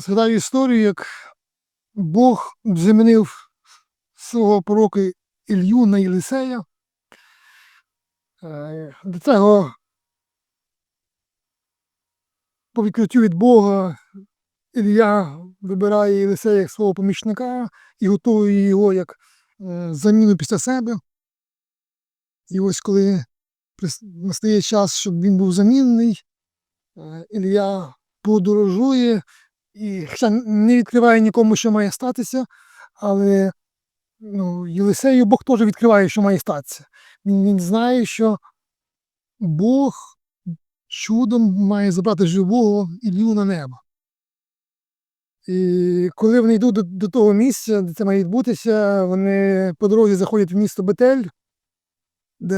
згадаю історію, як Бог замінив свого пророка Ілью на Єлисея. Е, До цього по відкриттю від Бога Ілля вибирає Єлисея як свого помічника і готує його як е, заміну після себе. І ось коли настає час, щоб він був замінений, е, Ілля подорожує і хоча не відкриває нікому, що має статися, але ну, Єлисею Бог теж відкриває, що має статися. Він, він знає, що Бог чудом має забрати живого Ілью на небо. І коли вони йдуть до, до того місця, де це має відбутися, вони по дорозі заходять в місто Бетель, де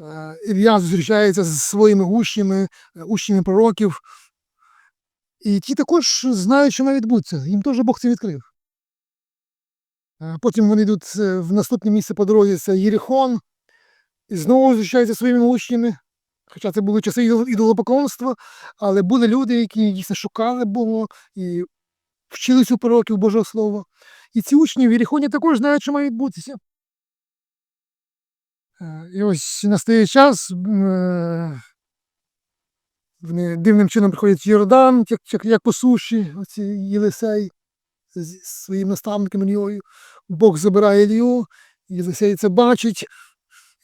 е, Ілля зустрічається з своїми учнями, е, учнями пророків. І ті також знають, що має відбутися. Їм теж Бог це відкрив. Е, Потім вони йдуть е, в наступне місце по дорозі, це Єрихон, і знову зустрічаються своїми учнями. Хоча це були часи ідол- ідолопоклонства, але були люди, які дійсно шукали Бога і вчились у пророків Божого Слова. І ці учні в Єрихоні також знають, що має відбутися. Е, І ось настає час, вони дивним чином приходять Йордан, як, як, по суші, оці Єлисей з своїм наставником Ілією. Бог забирає Ілію, Єлисей це бачить.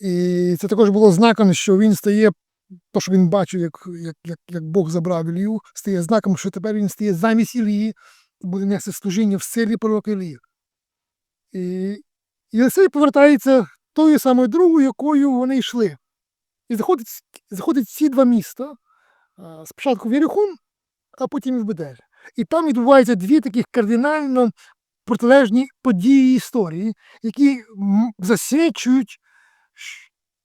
І це також було знаком, що він стає, то, що він бачив, як, як, як, як Бог забрав Ілію, стає знаком, що тепер він стає замість Ілії буде нести служіння в силі пророка Ілії. І Єлисей повертається тою самою дорогою, якою вони йшли. І заходить, заходить ці два міста. Спочатку в Єрихон, а потім і в Бедель. І там відбуваються дві таких кардинально протилежні події історії, які засвідчують,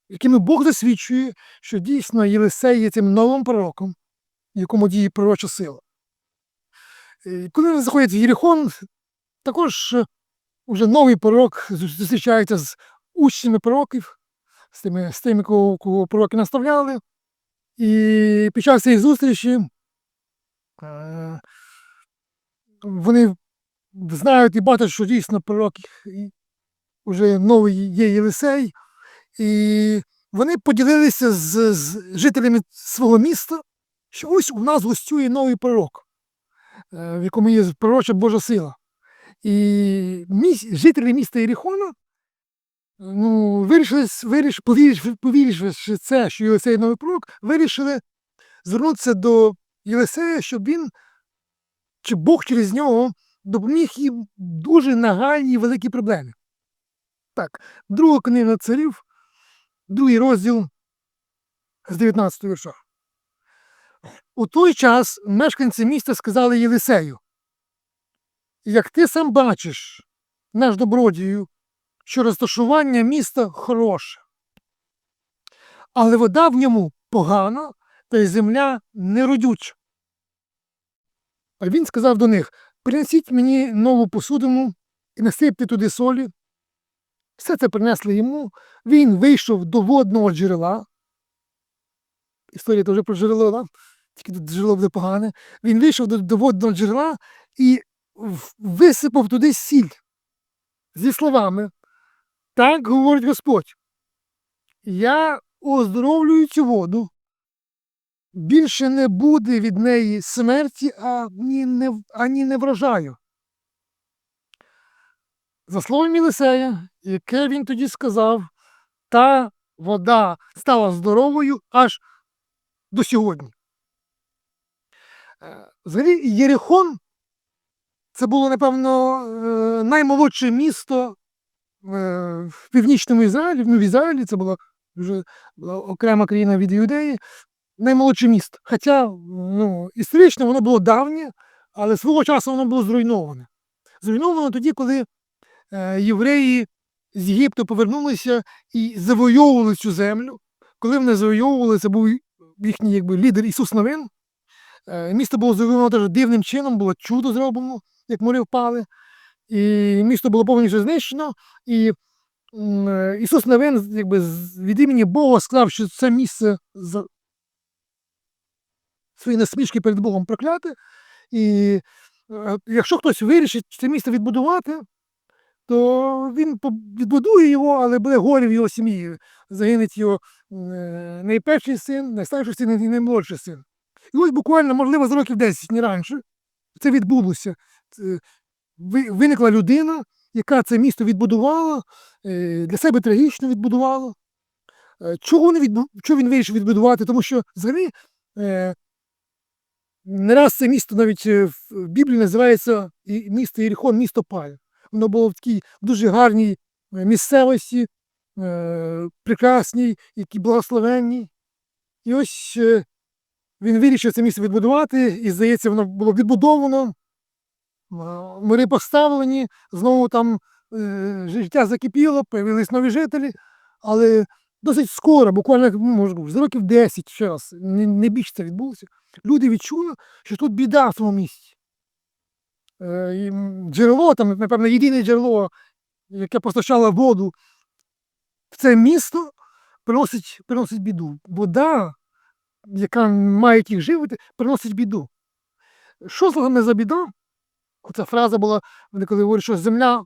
якими Бог засвідчує, що дійсно Єлисей є цим новим пророком, якому діє пророча сила. І коли вони заходять в Єрихон, також е, уже новий пророк зустрічається з учнями пророків, з тими, з тими кого, кого пророки наставляли. І під час цієї зустрічі е, вони знають і бачать, що дійсно пророк вже новий є Єлисей. І вони поділилися з, з жителями свого міста, що ось у нас гостює новий пророк, е, в якому є пророча Божа сила. І міс, жителі міста Єрихона ну, вирішили, виріш, повіривши це, що Єлисей новий пророк, вирішили звернутися до Єлисея, щоб він, чи Бог через нього допоміг їм дуже нагальні і великі проблеми. Так, друга книга царів, другий розділ з 19 вірша. У той час мешканці міста сказали Єлисею, як ти сам бачиш, наш добродію, що розташування міста хороше, але вода в ньому погана, та й земля неродюча. А він сказав до них: принесіть мені нову посудину і насипте туди солі. Все це принесли йому. Він вийшов до водного джерела. Історія теж про джерело, да? тільки тут джерело буде погане. Він вийшов до, до водного джерела і висипав туди сіль зі словами. Так говорить Господь. Я оздоровлюю цю воду. Більше не буде від неї смерті, ані не, ані не врожаю. За словом Єлисея, яке він тоді сказав, та вода стала здоровою аж до сьогодні. Е, Взагалі, Єрихон це було, напевно, е, наймолодше місто в північному Ізраїлі, ну, в Ізраїлі це була вже була окрема країна від Юдеї, наймолодше місто. Хоча ну, історично воно було давнє, але свого часу воно було зруйноване. Зруйновано тоді, коли е, євреї з Єгипту повернулися і завойовували цю землю. Коли вони завойовували, це був їхній якби, лідер Ісус Новин. Е, Місто було завойовано теж дивним чином, було чудо зроблено, як морі впали. І місто було повністю знищено. І е, Ісус Новин якби, від імені Бога сказав, що це місце за свої насмішки перед Богом прокляте. І Е, Якщо хтось вирішить це місто відбудувати, то він відбудує його, але буде горе в його сім'ї. Загине його е, найперший син, найстарший син і наймолодший син. І ось буквально, можливо, за років 10, не раніше, це відбулося. Виникла людина, яка це місто відбудувала, е, для себе трагічно відбудувала. Е, Чого, не відбу... Чого він вирішив відбудувати? Тому що взагалі е, не раз це місто навіть в Біблії називається місто Єріхон, місто Паль. Воно було в такій дуже гарній місцевості, прекрасній, якій благословенній. І ось він вирішив це місто відбудувати, і, здається, воно було відбудовано, мири поставлені, знову там е, життя закипіло, появились нові жителі, але досить скоро, буквально ну, може, за років 10 час, не, не більше це відбулося, люди відчули, що тут біда в тому місці. Е, джерело, там, напевно, єдине джерело, яке постачало воду в це місто, приносить, приносить біду. Вода, яка має їх живити, приносить біду. Що саме за біда? Оця фраза була, вони коли говорять, що земля,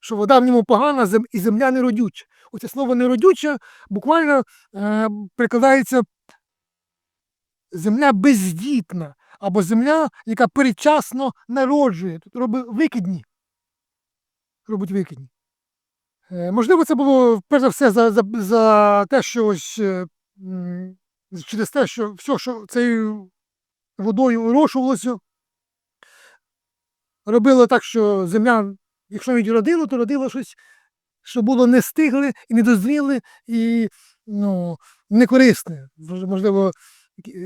що вода в ньому погана, і земля неродюча. Оце слово неродюча буквально е, прикладається земля бездітна, або земля, яка передчасно народжує, тут робить викидні. Робить викидні. Е, можливо, це було перш за все за, за, за те, що ось е, через те, що все, що цією водою вирощувалося, робило так, що земля, якщо навіть родила, то родила щось, що було не стигле і не дозріле, і ну, некорисне. Можливо,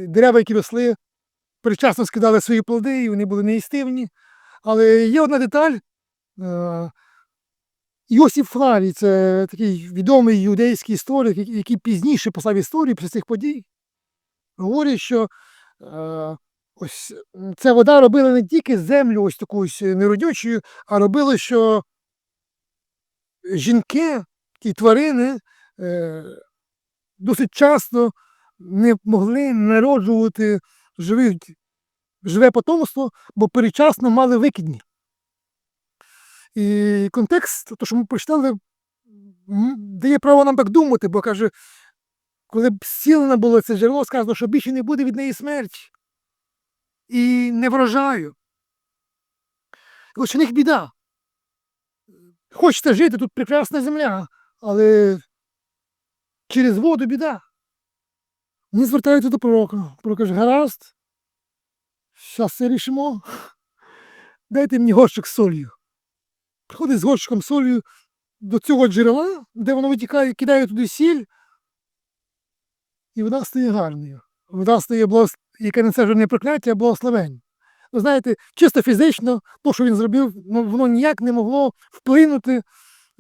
дерева, які росли, передчасно скидали свої плоди, і вони були неїстивні. Але є одна деталь. е, Йосиф Флавій, це такий відомий юдейський історик, який- який пізніше писав історію після цих подій, говорить, що е, ось ця вода робила не тільки землю ось таку ось неродючою, а робила, що жінки, ті тварини е, досить часто не могли народжувати живих, живе потомство, бо передчасно мали викидні. І контекст, то, що ми прочитали, дає право нам так думати, бо каже, коли б зцілене було це джерело, сказано, що більше не буде від неї смерті. І не врожаю. І ось у них біда. Хочете жити, тут прекрасна земля, але через воду біда. Вони звертаються до пророка. Пророк каже, гаразд, зараз це рішимо. Дайте мені горщик з солью. Приходить з горщиком солью до цього джерела, де воно витікає, кидає туди сіль, і вода стає гарною. Вода стає. Яке несе вже не прокляття, а благословення. Ви знаєте, чисто фізично, то, що він зробив, ну, воно ніяк не могло вплинути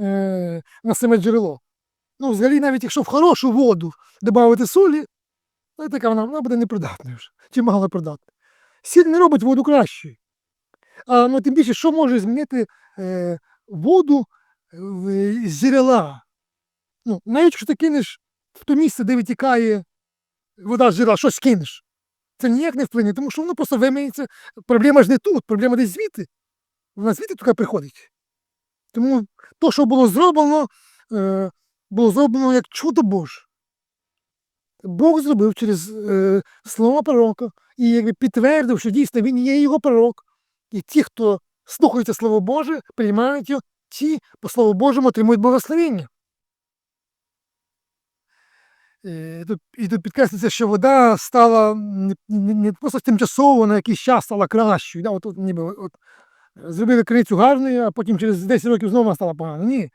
е, на саме джерело. Ну, взагалі, навіть якщо в хорошу воду додати солі, то така вона, вона буде непридатною вже, чи мало придатна. Сіль не робить воду кращою. А ну, тим більше, що може змінити е, воду в, з джерела? Ну, навіть якщо ти кинеш в то місце, де витікає вода з джерела, щось кинеш. Це ніяк не вплине, тому що воно просто вимиється. Проблема ж не тут, проблема десь звідти. Вона звідти туди приходить. Тому то, що було зроблено, е, було зроблено як чудо Боже. Бог зробив через е, слово пророка і якби підтвердив, що дійсно він є його пророк. І ті, хто слухається Слово Боже, приймають його, ті, по Слову Божому, отримують благословення. Е, Тут, і тут підкреслюється, що вода стала не, просто тимчасово на якийсь час стала кращою. Да? От, от, ніби, от, зробили криницю гарною, а потім через 10 років знову вона стала погана. Ні.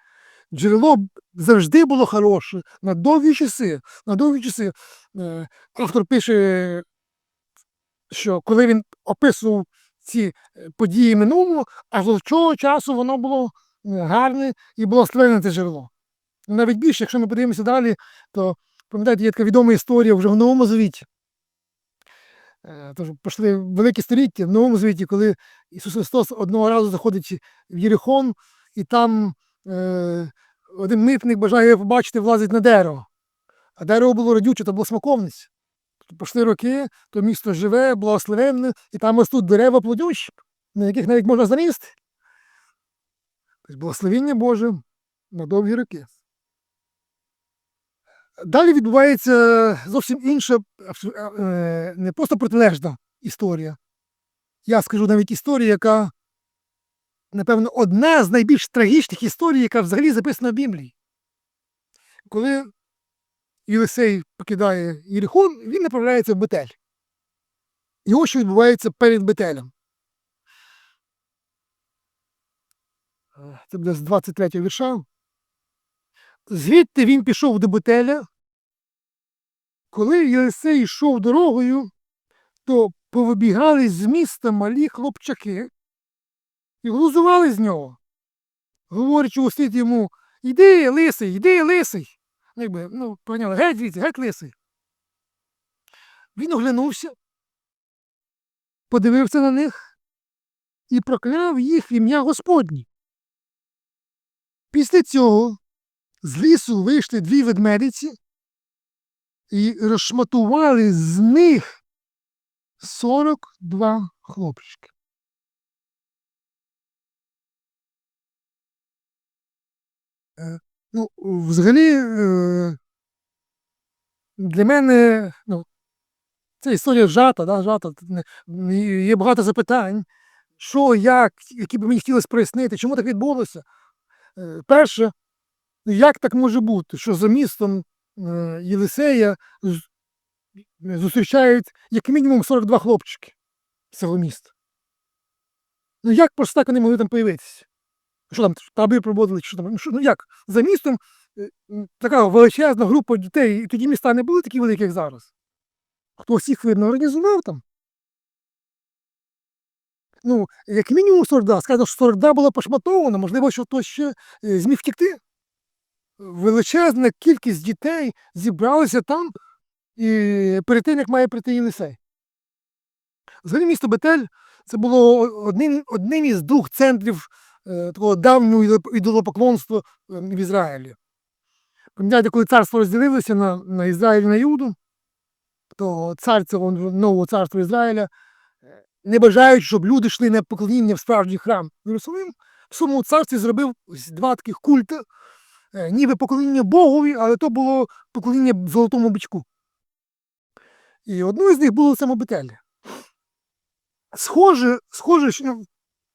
Джерело завжди було хороше на довгі часи. На довгі часи. Е, Автор пише, що коли він описував ці е, події минулого, аж до цього часу воно було гарне і було склене це джерело. Навіть більше, якщо ми подивимося далі, то пам'ятаєте, є така відома історія вже в Новому Завіті. Е, Тож пройшли великі століття в Новому Завіті, коли Ісус Христос одного разу заходить в Єрихон, і там е, один митник бажає побачити, влазить на дерево. А дерево було родюче, то було смаковниця. Пішли роки, то місто живе, благословенне, і там ростуть дерева плодючі. на яких навіть можна замісти. Тобто благословіння Боже на довгі роки. Далі відбувається зовсім інша, е, не просто протилежна історія. Я скажу навіть історія, яка, напевно, одна з найбільш трагічних історій, яка взагалі записана в Біблії. Коли Єлисей покидає Єрихон, він направляється в Бетель. І ось що відбувається перед Бетелем. Е, Це буде з 23 вірша. Звідти він пішов до Бетеля. Коли Єлисей йшов дорогою, то повибігали з міста малі хлопчаки і глузували з нього, говорячи у слід йому Іди, лисий, іди, лисий. Ну, Якби, ну, поняли, геть звідси, геть лисий. Він оглянувся, подивився на них і прокляв їх в ім'я Господнє. Після цього з лісу вийшли дві ведмедиці і розшматували з них 42 хлопчики. Е, Ну, взагалі, е, для мене ну, це історія вжата, да, не- Є багато запитань, що, як, які б мені хотілося прояснити, чому так відбулося. Е, Перше, як так може бути, що за містом е, Єлисея зустрічають як мінімум 42 хлопчики з цього міста? Ну як просто так вони могли там появитися? Що там, табір проводили, що там? Ну, ну як? За містом е, така величезна група дітей, і тоді міста не були такі великі, як зараз. Хтось їх, видно, організував там. Ну, як мінімум 42. Сказано, що 42 була пошматована, можливо, що хтось ще е, зміг втекти. Величезна кількість дітей зібралися там і перед тим, як має прийти Єлисей. Взагалі місто Бетель це було одним, одним із двох центрів е, такого давнього ідолопоклонства е, в Ізраїлі. Пам'ятаєте, коли царство розділилося на, на Ізраїль і на Юду, то цар цього нового царства Ізраїля, е, не бажаючи, щоб люди йшли на поклоніння в справжній храм в Єрусалим, в своєму царстві зробив два таких культи, е, ніби поклоніння Богові, але то було поклоніння золотому бичку. І одною з них було саме Бетель. Схоже, схоже, що,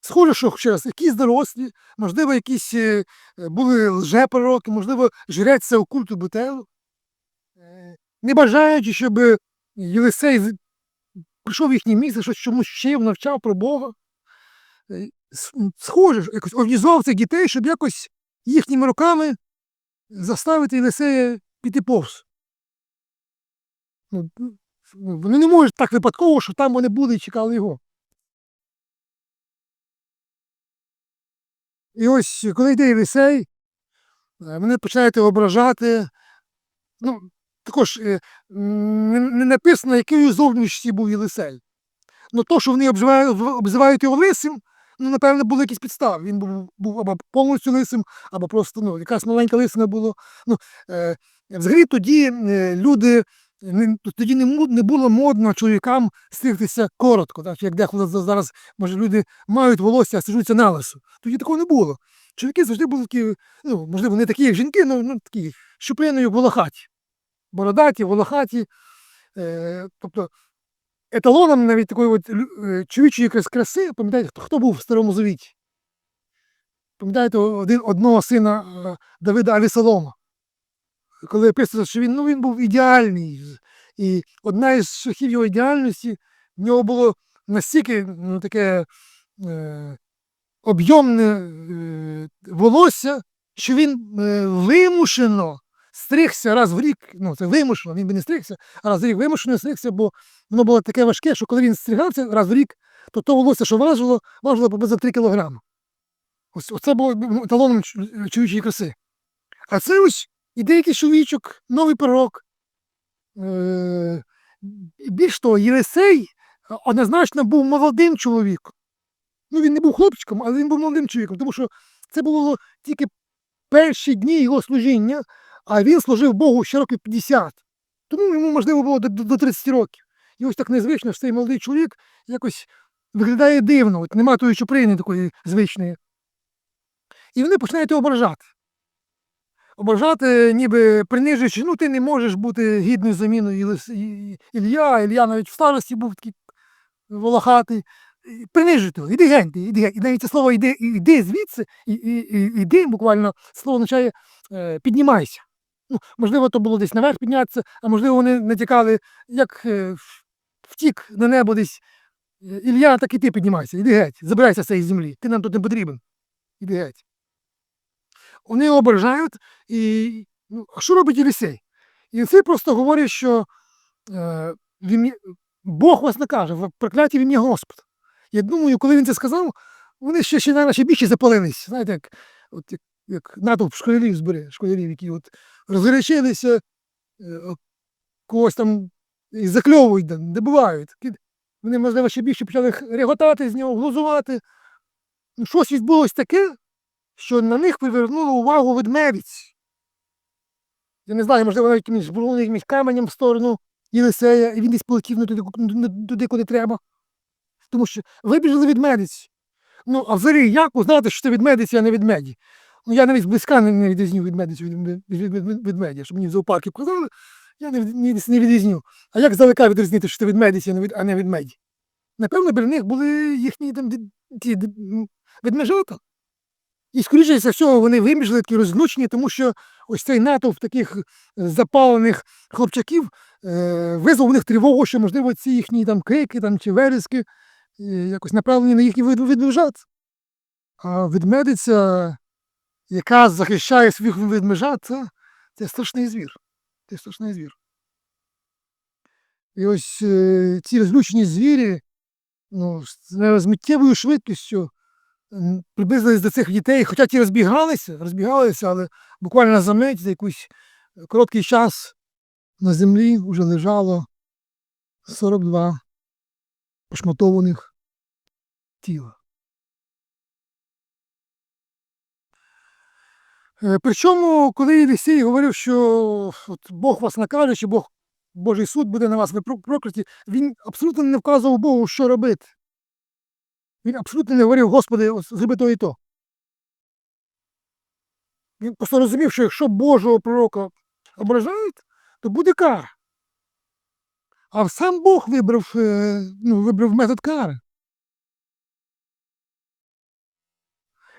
схоже, що ще раз, якісь дорослі, можливо, якісь е, е, були лжепророки, можливо, жрець цього культу Бетелу, е, не бажаючи, щоб Єлисей прийшов в їхнє місце, щось чомусь вчив, навчав про Бога. Е, Схоже, якось організував цих дітей, щоб якось їхніми руками заставити Єлисея піти повз. Ну, ну, вони не можуть так випадково, що там вони були і чекали його. І ось коли йде Єлисей, е, мене починаєте ображати. Ну, також е, не, написано, якою зовнішністю був Єлисей. Ну, то, що вони обзивають його лисим, ну, напевно, були якісь підстави. Він був, був або повністю лисим, або просто ну, якась маленька лисина була. Ну, е, взагалі тоді е, люди. Не, тоді не, було модно чоловікам стригтися коротко, так, як дехто зараз, може, люди мають волосся, а стрижуться на лисо. Тоді такого не було. Чоловіки завжди були такі, ну, можливо, не такі, як жінки, але ну, такі щуплиною волохаті. Бородаті, волохаті. Е, тобто еталоном навіть такої от е, чоловічої краси, пам'ятаєте, хто, хто був в Старому Завіті? Пам'ятаєте, один, одного сина е, Давида Авісалома? Коли описується, що він, ну, він був ідеальний. І одна із шахів його ідеальності, в нього було настільки ну, таке е, об'ємне е, волосся, що він е, вимушено стригся раз в рік. Ну, це вимушено, він би не стригся, а раз в рік вимушено стригся, бо воно було таке важке, що коли він стригався раз в рік, то то волосся, що важило, важило приблизно 3 кілограми. Ось оце було ну, еталоном ч- чоловічої краси. А це ось і деякий чоловічок, новий пророк. Е, більш того, Єлисей однозначно був молодим чоловіком. Ну, він не був хлопчиком, але він був молодим чоловіком, тому що це було тільки перші дні його служіння, а він служив Богу ще років 50. Тому йому, можливо, було до, до до 30 років. І ось так незвично, що цей молодий чоловік якось виглядає дивно, от нема тої чуприни такої звичної. І вони починають його ображати. Ображати, ніби принижуючи, ну ти не можеш бути гідною заміною Ілля, Ілля навіть в старості був такий волохатий. І Принижують його, іди геть, іди геть. І навіть це слово іди, іди звідси, і, і, і, іди, буквально слово означає е, піднімайся. Ну, можливо, то було десь наверх піднятися, а можливо, вони натякали, як е, втік на небо десь. е, Ілля, так і ти піднімайся, іди геть, забирайся з цієї землі, ти нам тут не потрібен. Іди геть. Вони ображають, і ну, що робить Єлісей? Єлісей просто говорить, що е, в ім'я- Бог вас накаже, в прокляті в ім'я Господа. Я думаю, коли він це сказав, вони ще, ще, ще більше запалились. Знаєте, як, от, як, як натовп школярів збере, школярів, які от розгорячилися, е, когось там і закльовують, добивають. Вони, можливо, ще більше почали реготати з нього, глузувати. Ну, щось відбулось таке, що на них привернуло увагу ведмедиць. Я не знаю, можливо, навіть якимось було якимось каменем в сторону Єлисея, і він десь полетів не туди, туди, куди треба. Тому що вибіжали ведмедиць. Ну, а взагалі, як узнати, що це ведмедиці, а не ведмеді? Ну, я навіть зблизька не, відрізню ведмедицю від, від, від, від ведмедя, щоб мені в зоопарку показали, я не, не, не відрізню. А як здалека відрізнити, що це ведмедиці, а не, від- ведмеді? Напевно, біля них були їхні там ті м, ведмежата. І, скоріше за всього, вони вибіжали такі розлучені, тому що ось цей натовп таких е, запалених хлопчаків е, визвав у них тривогу, що, можливо, ці їхні там крики там, чи верески е, якось направлені на їхніх вед- ведмежат. А ведмедиця, яка захищає своїх ведмежат, це, це страшний звір. Це страшний звір. І ось е, ці розлючені звірі ну, з миттєвою швидкістю приблизились до цих дітей, хоча ті розбігалися, розбігалися, але буквально за мить, за якийсь короткий час на землі вже лежало 42 пошматованих тіла. Причому, коли Єлісій говорив, що от Бог вас накаже, чи Бог, Божий суд буде на вас, ви прокляті, він абсолютно не вказував Богу, що робити. Він абсолютно не говорив, Господи, зроби то і то. Він просто розумів, що якщо Божого пророка ображають, то буде кара. А сам Бог вибрав, е, ну, вибрав метод кари.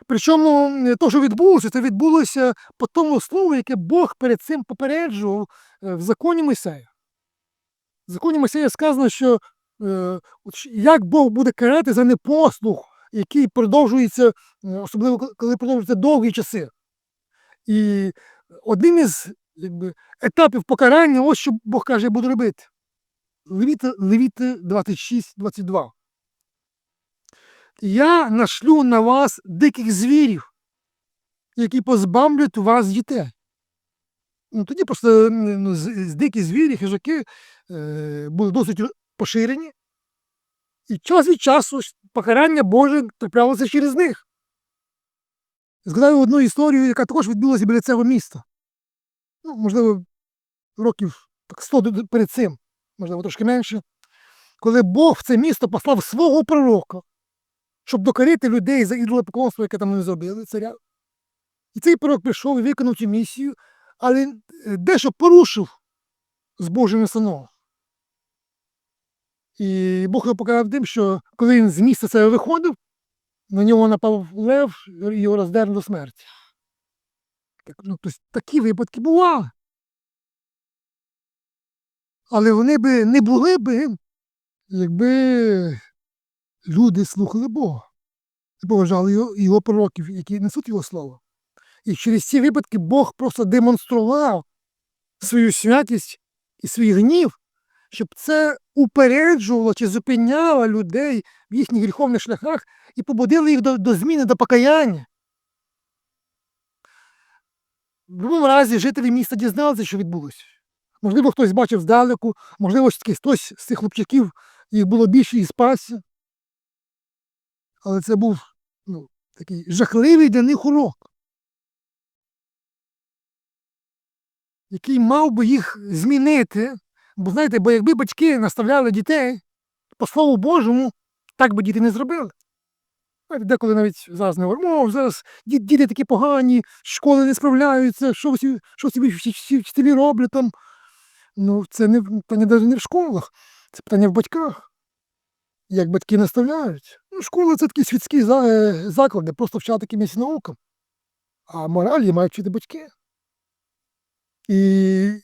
Причому е, то, що відбулося, це відбулося по тому слову, яке Бог перед цим попереджував е, в законі Мойсея. В законі Мойсея сказано, що е, як Бог буде карати за непослух, який продовжується, е, особливо коли- продовжуються довгі часи. І одним із якби, етапів покарання, ось що Бог каже, я буду робити. Левіти, Левіти 26, 22. Я нашлю на вас диких звірів, які позбавлять вас дітей. Ну, тоді просто ну, з дикі звірі, хижаки е, були досить поширені. І час від часу покарання Боже траплялося через них. Згадаю одну історію, яка також відбулася біля цього міста. Ну, можливо, років так 100 перед цим, можливо, трошки менше, коли Бог в це місто послав свого пророка, щоб докорити людей за ідолопоклонство, яке там вони зробили, царя. І цей пророк прийшов і виконав цю місію, але е, дещо порушив з Божим настановом. І Бог його покарав тим, що коли він з міста себе виходив, на нього напав лев і його роздерли до смерті. Так, ну, тобто, такі випадки бували. Але вони би не були би, якби люди слухали Бога і поважали його, його пророків, які несуть його слово. І через ці випадки Бог просто демонстрував свою святість і свій гнів, щоб це упереджувало чи зупиняло людей в їхніх гріховних шляхах і побудило їх до, до зміни, до покаяння. В будь-якому разі жителі міста дізналися, що відбулося. Можливо, хтось бачив здалеку, можливо, хтось з цих хлопчаків їх було більше і спасся. Але це був ну, такий жахливий для них урок, який мав би їх змінити. Бо знаєте, бо якби батьки наставляли дітей по Слову Божому, так би діти не зробили. Деколи навіть зараз не говоримо, «О, зараз діти такі погані, школи не справляються, що всі, що всі, вчителі роблять там. Ну, це не питання не в школах, це питання в батьках. Як батьки наставляють. Ну, школа це такий світський за- е, заклад, де просто вчати якимось наукам. А моралі мають вчити батьки. І,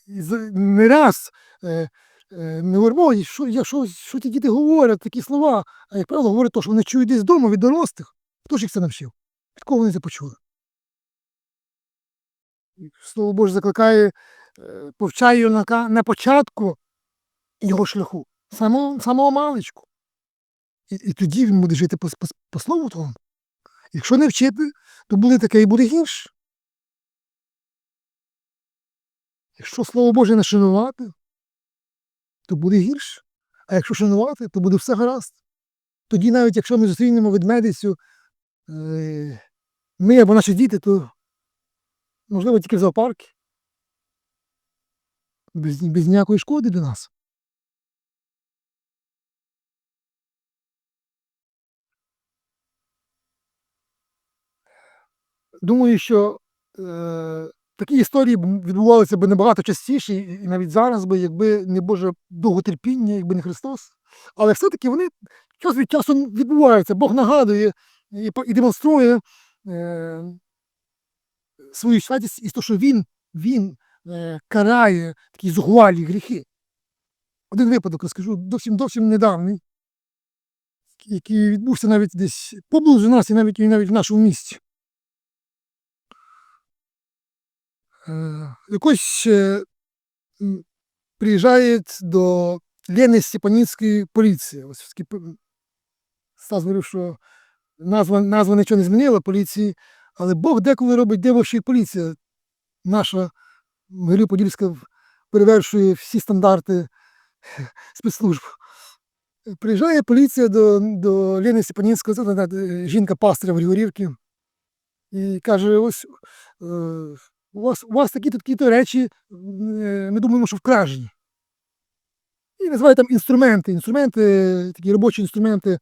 не раз е, е, ми говоримо, що, що, що ті діти говорять, такі слова. А як правило, говорять те, що вони чують десь вдома від дорослих. Хто ж їх це навчив? Від кого вони це почули? Слово Боже закликає, е, повчай юнака на початку його шляху, самого, самого маличку. І, і тоді він буде жити по, по, по слову тому. Якщо не вчити, то буде таке і буде гірше. Якщо Слово Боже не шанувати, то буде гірше. А якщо шанувати, то буде все гаразд. Тоді навіть якщо ми зустрінемо ведмедицю, е, ми або наші діти, то можливо тільки в зоопарку. Без, без ніякої шкоди для нас. Думаю, що е, такі історії відбувалися б набагато частіше, і навіть зараз би, якби не Боже довготерпіння, якби не Христос. Але все-таки вони час від часу відбуваються. Бог нагадує і, і демонструє е, свою святість і те, що Він, він е, карає такі зухвалі гріхи. Один випадок розкажу зовсім зовсім недавній, який відбувся навіть десь поблизу нас і навіть, і навіть в нашому місті. Е, якось е, приїжджає до Лени Степаніцької поліції. Ось Стас говорив, що назва, назва нічого не змінила поліції, але Бог деколи робить диво, що і поліція наша Могилів-Подільська перевершує всі стандарти спецслужб. Приїжджає поліція до, до Лени Степанінської, жінка пастиря в Григорівці, і каже: ось е, у вас, у вас такі такі то речі, е, ми думаємо, що вкражені. І називає там інструменти, інструменти, такі робочі інструменти.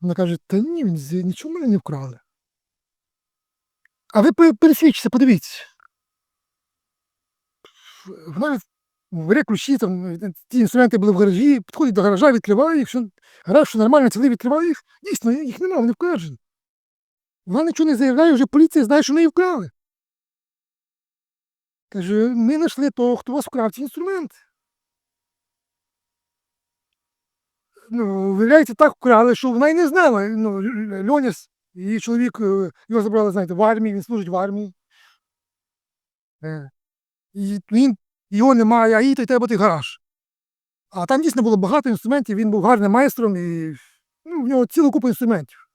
Вона каже, та ні, нічого мене не вкрали. А ви пе- пересвідчіться, подивіться. Вона бере ключі, там, е, ті інструменти були в гаражі, підходить до гаража, відкриває, якщо гараж що нормально, цілий відкриває їх, дійсно, їх немає, вони вкражені. Вона нічого не заявляє, вже поліція знає, що неї вкрали. Каже, ми знайшли того, хто вас вкрав ці інструменти. Ну, виявляється, так вкрали, що вона й не знала. Ну, Л- Л- її чоловік, е, його забрали, знаєте, в армії, він служить в армії. Е, І він, його немає, а їй то й треба той гараж. А там дійсно було багато інструментів, він був гарним майстром і ну, в нього ціла купа інструментів,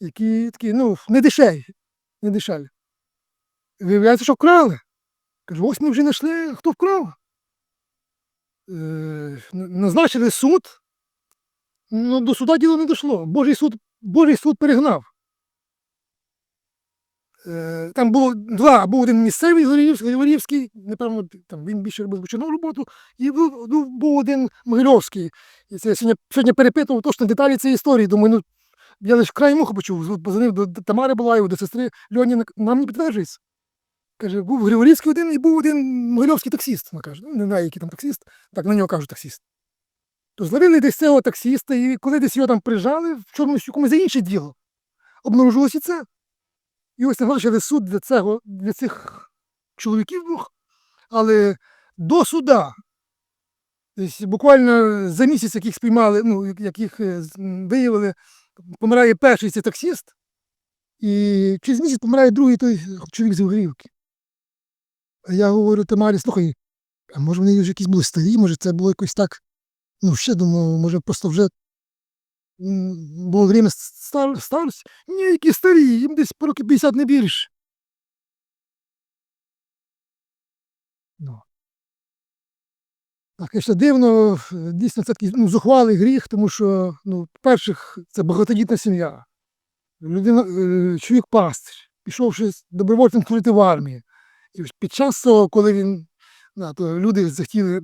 які такі, ну, не дешеві. Не дешеві. Виявляється, що вкрали. Кажу, ось ми вже знайшли, хто вкрав. Е, назначили суд. Ну, до суда діло не дійшло. Божий суд, Божий суд перегнав. Е, там було два, був один місцевий Горівський, напевно, там він більше робив починав роботу, і був, ну, був один Могильовський. І це я сьогодні, сьогодні перепитував точно деталі цієї історії. Думаю, ну я лише край муху почув, позвонив до Тамари Балаєвої, до сестри Льоні, нам не підтверджується. Каже, був Григорівський один і був один Могильовський таксіст. Вона каже, ну не знаю, який там таксіст, так на нього кажуть таксіст. То зловили десь цього таксіста, і коли десь його там прижали, в чомусь якомусь за інше діло, обнаружилось і це. І ось назначили суд для цього, для цих чоловіків двох. Але до суда, тобто буквально за місяць, яких спіймали, ну, як- яких е, виявили, помирає перший цей таксіст, і через місяць помирає другий той чоловік з Угрівки. Я говорю Тамарі, слухай, а може вони вже якісь були старі, може це було якось так. Ну, ще думаю, може просто вже було время стар, старості. Ні, які старі, їм десь по років 50 не більше. Ну. Так, звісно, дивно, дійсно, це такий ну, зухвалий гріх, тому що, ну, по-перших, це багатодітна сім'я. Людина, е, чоловік пастир, пішовши добровольцем служити в армії. І під час того, коли він да, то люди захотіли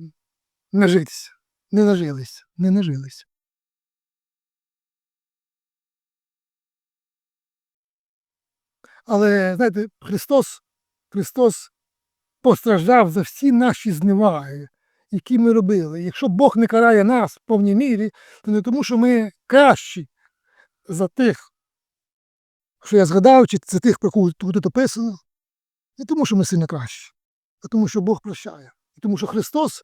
нажитися, не нажилися, не нажилися. Але знаєте, Христос Христос постраждав за всі наші зневаги, які ми робили. Якщо Бог не карає нас в повній мірі, то не тому, що ми кращі за тих, що я згадав, чи за тих, про кого тут описано, не тому, що ми сильно кращі, а тому, що Бог прощає. І тому що Христос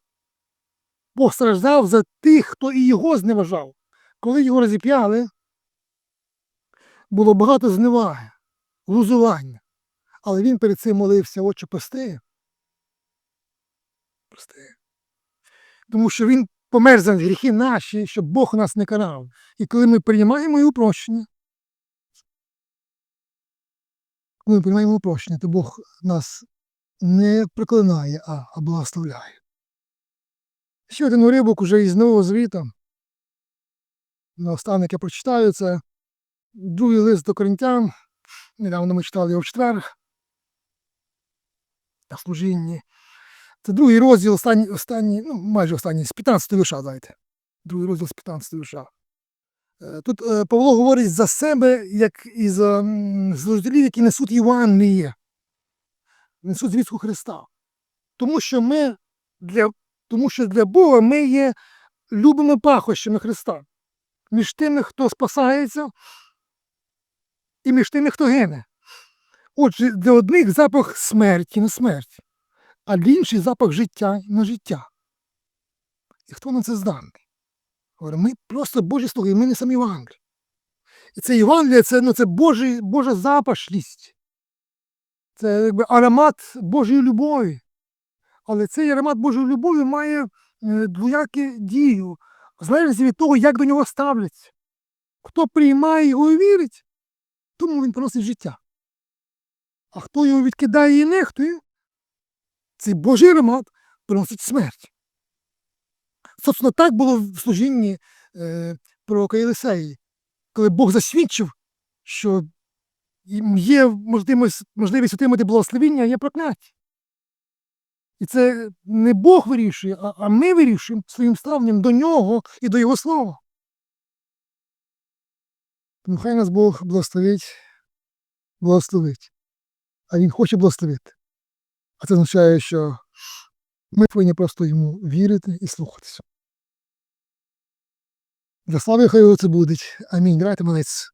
постраждав за тих, хто і його зневажав. Коли його розіп'яли, було багато зневаги, глузування. Але він перед цим молився, отче, прости. Прости. Тому що він помер за гріхи наші, щоб Бог нас не карав. І коли ми приймаємо його прощення, ми приймаємо прощення, то Бог нас не проклинає, а, а благословляє. Ще один уривок уже із Нового Звіта. Наостанок я прочитаю це. Другий лист до коринтян. Недавно ми читали його в четвер. На служінні. Це другий розділ, останній, останній, ну, майже останній, з 15 вірша, знаєте. Другий розділ з 15 вірша. Тут е, Павло говорить за себе, як і за служителів, які несуть Євангеліє, несуть звістку Христа. Тому що ми для, тому що для Бога ми є любими пахощами Христа. Між тими, хто спасається, і між тими, хто гине. Отже, для одних запах смерті на смерть, а для інших запах життя на життя. І хто на це здатний? Ми просто Божі слуги, ми не самі Євангелії. І це Євангелія це, ну, це Божий, Божа запашлість. Це якби аромат Божої любові. Але цей аромат Божої любові має е, двояку дію, в залежності від того, як до нього ставляться. Хто приймає його і вірить, тому він приносить життя. А хто його відкидає і нехтує, цей Божий аромат приносить смерть. Собственно, так було в служінні е, пророка Єлисеї, коли Бог засвідчив, що є можливість, можливість отримати благословіння, а є прокляття. І це не Бог вирішує, а, а ми вирішуємо своїм ставленням до нього і до Його слова. Тому хай нас Бог благословить, благословить. А Він хоче благословити. А це означає, що ми повинні просто йому вірити і слухатися. Для слави хай його це буде. Амінь. Давайте молитися.